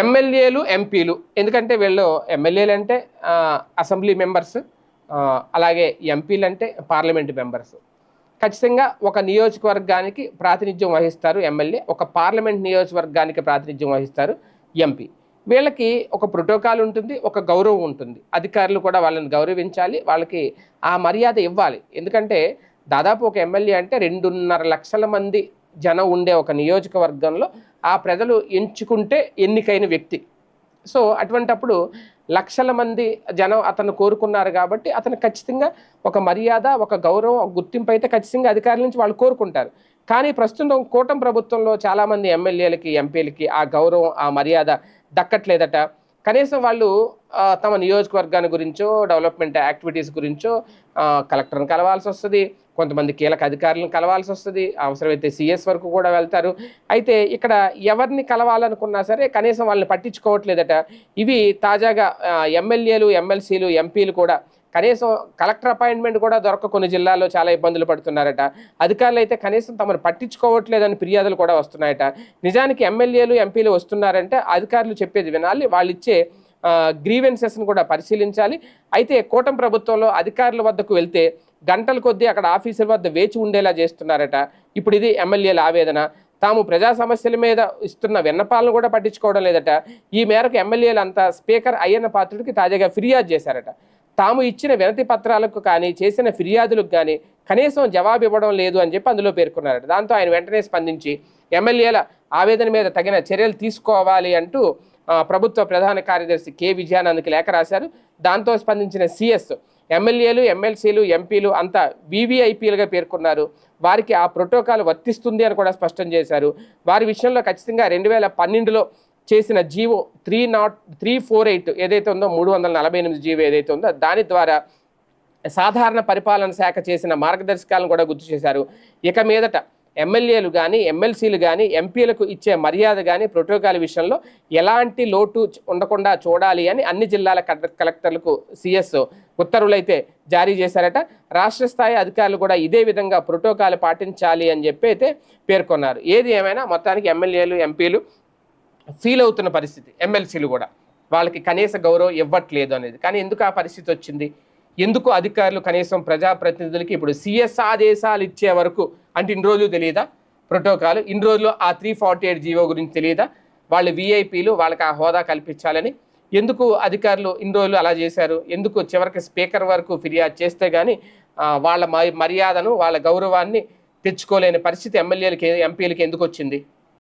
ఎమ్మెల్యేలు ఎంపీలు. ఎందుకంటే వీళ్ళు ఎమ్మెల్యేలు అంటే అసెంబ్లీ మెంబర్స్ అలాగే ఎంపీలు అంటే పార్లమెంట్ మెంబర్స్. ఖచ్చితంగా ఒక నియోజకవర్గానికి ప్రాతినిధ్యం వహిస్తారు ఎమ్మెల్యే ఒక పార్లమెంట్ నియోజకవర్గానికి ప్రాతినిధ్యం వహిస్తారు ఎంపీ. వీళ్ళకి ఒక ప్రోటోకాల్ ఉంటుంది ఒక గౌరవం ఉంటుంది. అధికారులు కూడా వాళ్ళని గౌరవించాలి వాళ్ళకి ఆ మర్యాద ఇవ్వాలి. ఎందుకంటే దాదాపు ఒక ఎమ్మెల్యే అంటే రెండున్నర లక్షల మంది జనం ఉండే ఒక నియోజకవర్గంలో ఆ ప్రజలు ఎంచుకుంటే ఎన్నికైన వ్యక్తి. సో అటువంటప్పుడు లక్షల మంది జనం అతను కోరుకున్నారు కాబట్టి అతను ఖచ్చితంగా ఒక మర్యాద ఒక గౌరవం ఒక గుర్తింపు అయితే ఖచ్చితంగా అధికారుల నుంచి వాళ్ళు కోరుకుంటారు. కానీ ప్రస్తుతం కూటమి ప్రభుత్వంలో చాలామంది ఎమ్మెల్యేలకి ఎంపీలకి ఆ గౌరవం ఆ మర్యాద దక్కట్లేదట. కనీసం వాళ్ళు తమ నియోజకవర్గాన్ని గురించో డెవలప్మెంట్ యాక్టివిటీస్ గురించో కలెక్టర్ని కలవాల్సి వస్తుంది. కొంతమంది కీలక అధికారులను కలవాల్సి వస్తుంది. అవసరమైతే సిఎస్ వరకు కూడా వెళ్తారు. అయితే ఇక్కడ ఎవరిని కలవాలనుకున్నా సరే కనీసం వాళ్ళని పట్టించుకోవట్లేదట. ఇవి తాజాగా ఎమ్మెల్యేలు ఎమ్మెల్సీలు ఎంపీలు కూడా కనీసం కలెక్టర్ అపాయింట్మెంట్ కూడా దొరక కొన్ని జిల్లాల్లో చాలా ఇబ్బందులు పడుతున్నారట. అధికారులు అయితే కనీసం తమను పట్టించుకోవట్లేదని ఫిర్యాదులు కూడా వస్తున్నాయట. నిజానికి ఎమ్మెల్యేలు ఎంపీలు వస్తున్నారంటే అధికారులు చెప్పేది వినాలి. వాళ్ళు ఇచ్చే గ్రీవెన్సెస్ని కూడా పరిశీలించాలి. అయితే కూటమి ప్రభుత్వంలో అధికారుల వద్దకు వెళ్తే గంటల కొద్దీ అక్కడ ఆఫీసుల వద్ద వేచి ఉండేలా చేస్తున్నారట. ఇప్పుడు ఇది ఎమ్మెల్యేల ఆవేదన. తాము ప్రజా సమస్యల మీద ఇస్తున్న విన్నపాలను కూడా పట్టించుకోవడం లేదట. ఈ మేరకు ఎమ్మెల్యేలు అంతా స్పీకర్ అయ్యన్న పాత్రుడికి తాజాగా ఫిర్యాదు చేశారట. తాము ఇచ్చిన వినతి పత్రాలకు కానీ చేసిన ఫిర్యాదులకు కానీ కనీసం జవాబు ఇవ్వడం లేదు అని చెప్పి అందులో పేర్కొన్నారట. దాంతో ఆయన వెంటనే స్పందించి ఎమ్మెల్యేల ఆవేదన మీద తగిన చర్యలు తీసుకోవాలి అంటూ ప్రభుత్వ ప్రధాన కార్యదర్శి కె. విజయానంద్కి లేఖ రాశారు. దాంతో స్పందించిన సిఎస్ ఎమ్మెల్యేలు ఎమ్మెల్సీలు ఎంపీలు అంతా వీవీఐపీలుగా పేర్కొన్నారు. వారికి ఆ ప్రోటోకాల్ వర్తిస్తుంది అని కూడా స్పష్టం చేశారు. వారి విషయంలో ఖచ్చితంగా రెండు వేల పన్నెండులో చేసిన GO three not three four eight ఏదైతే ఉందో మూడు వందల నలభై ఎనిమిది జీవో ఏదైతే ఉందో దాని ద్వారా సాధారణ పరిపాలన శాఖ చేసిన మార్గదర్శకాలను కూడా గుర్తు చేశారు. ఇక మీదట ఎమ్మెల్యేలు కానీ ఎమ్మెల్సీలు కానీ ఎంపీలకు ఇచ్చే మర్యాద కానీ ప్రోటోకాల్ విషయంలో ఎలాంటి లోటు ఉండకుండా చూడాలి అని అన్ని జిల్లాల కలెక్టర్లకు సిఎస్ ఉత్తర్వులైతే జారీ చేశారట. రాష్ట్ర స్థాయి అధికారులు కూడా ఇదే విధంగా ప్రోటోకాల్ పాటించాలి అని చెప్పి అయితే పేర్కొన్నారు. ఏది ఏమైనా మొత్తానికి ఎమ్మెల్యేలు ఎంపీలు ఫీల్ అవుతున్న పరిస్థితి ఎమ్మెల్సీలు కూడా. వాళ్ళకి కనీస గౌరవం ఇవ్వట్లేదు అనేది. కానీ ఎందుకు ఆ పరిస్థితి వచ్చింది? ఎందుకు అధికారులు కనీసం ప్రజాప్రతినిధులకి ఇప్పుడు సిఎస్ ఆదేశాలు ఇచ్చే వరకు అంటే ఇన్ని రోజులు తెలియదా? ప్రోటోకాల్. ఇన్ని రోజులు ఆ త్రీ ఫార్టీ ఎయిట్ జీవో గురించి తెలియదా? వాళ్ళు విఐపీలు వాళ్ళకి ఆ హోదా కల్పించాలని. ఎందుకు అధికారులు ఇన్ని రోజులు అలా చేశారు? ఎందుకు చివరికి స్పీకర్ వరకు ఫిర్యాదు చేస్తే కానీ వాళ్ళ మర్యాదను వాళ్ళ గౌరవాన్ని తెచ్చుకోలేని పరిస్థితి ఎమ్మెల్యేలకి ఎంపీలకి ఎందుకు వచ్చింది?